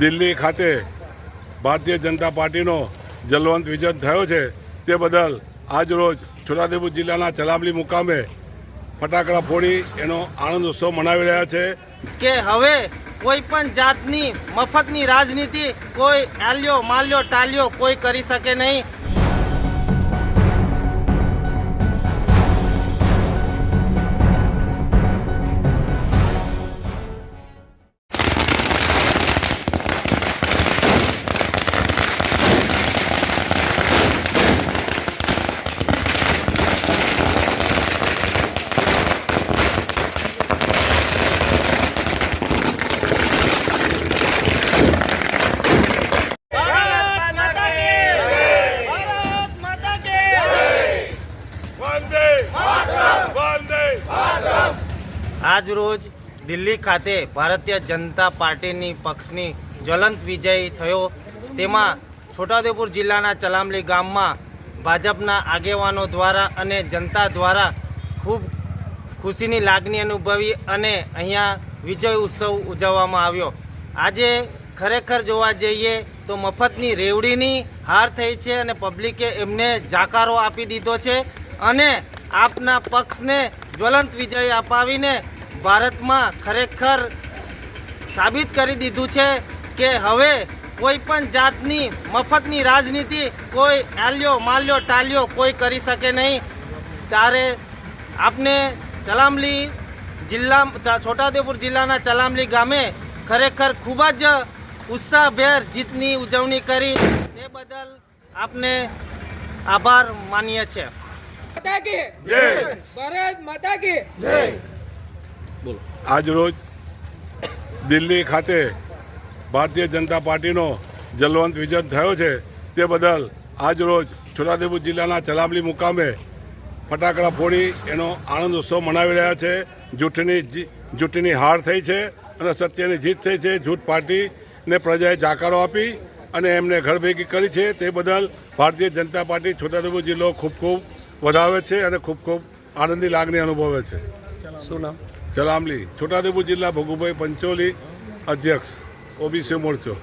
દિલ્હી ખાતે ભારતીય જનતા પાર્ટીનો જલવંત વિજય થયો છે. તે બદલ આજરોજ છોટાઉદેપુર જિલ્લાના ચલામલી મુકામે ફટાકડા ફોડી એનો આનંદ ઉત્સવ મનાવી રહ્યા છે. કે હવે કોઈ પણ જાતની મફતની રાજનીતિ કોઈ આલ્યો માલ્યો ટાલ્યો કોઈ કરી શકે નહીં. આજ રોજ દિલ્હી ખાતે ભારતીય જનતા પાર્ટીની પક્ષની જ્વલંત વિજય થયો. તેમાં છોટાઉદેપુર જિલ્લાના ચલામલી ગામમાં ભાજપના આગેવાનો દ્વારા અને જનતા દ્વારા ખૂબ ખુશીની લાગણી અનુભવી અને અહીંયા વિજય ઉત્સવ ઉજવવામાં આવ્યો. આજે ખરેખર જોવા જઈએ તો મફતની રેવડીની હાર થઈ છે અને પબ્લિકે એમને જાકારો આપી દીધો છે અને આપના પક્ષને જ્વલંત વિજય અપાવીને ભારતમાં ખરેખર સાબિત કરી દીધું છે કે હવે કોઈ પણ જાતની મફતની રાજનીતિ કોઈ આલ્યો માલ્યો ટાલ્યો કોઈ કરી શકે નહીં. ત્યારે આપને ચલામલી જિલ્લા છોટાઉદેપુર જિલ્લાના ચલામલી ગામે ખરેખર ખૂબ જ ઉત્સાહભેર જીતની ઉજવણી કરી. તે બદલ આપને આભાર માનીએ છીએ. માતા કી. જય. ભારત માતા કી. આજરોજ દિલ્હી ખાતે ભારતીય જનતા પાર્ટીનો જલવંત વિજય થયો છે. તે બદલ આજરોજ છોટાઉદેપુર જિલ્લાના ચલામલી મુકામે ફટાકડા ફોડી એનો આનંદ ઉત્સવ મનાવી રહ્યા છે. જૂઠની જૂઠની હાર થઈ છે અને સત્યની જીત થઈ છે. જૂઠ પાર્ટીને પ્રજાએ જાકારો આપી અને એમને ઘર ભેગી કરી છે. તે બદલ ભારતીય જનતા પાર્ટી છોટાઉદેપુર જિલ્લો ખૂબ ખૂબ વધાવે છે અને ખૂબ ખૂબ આનંદની લાગણી અનુભવે છે. શું નામ? ચલામલી છોટાઉદેપુર જિલ્લા ભગુભાઈ પંચોલી અધ્યક્ષ ઓબીસી મોરચો.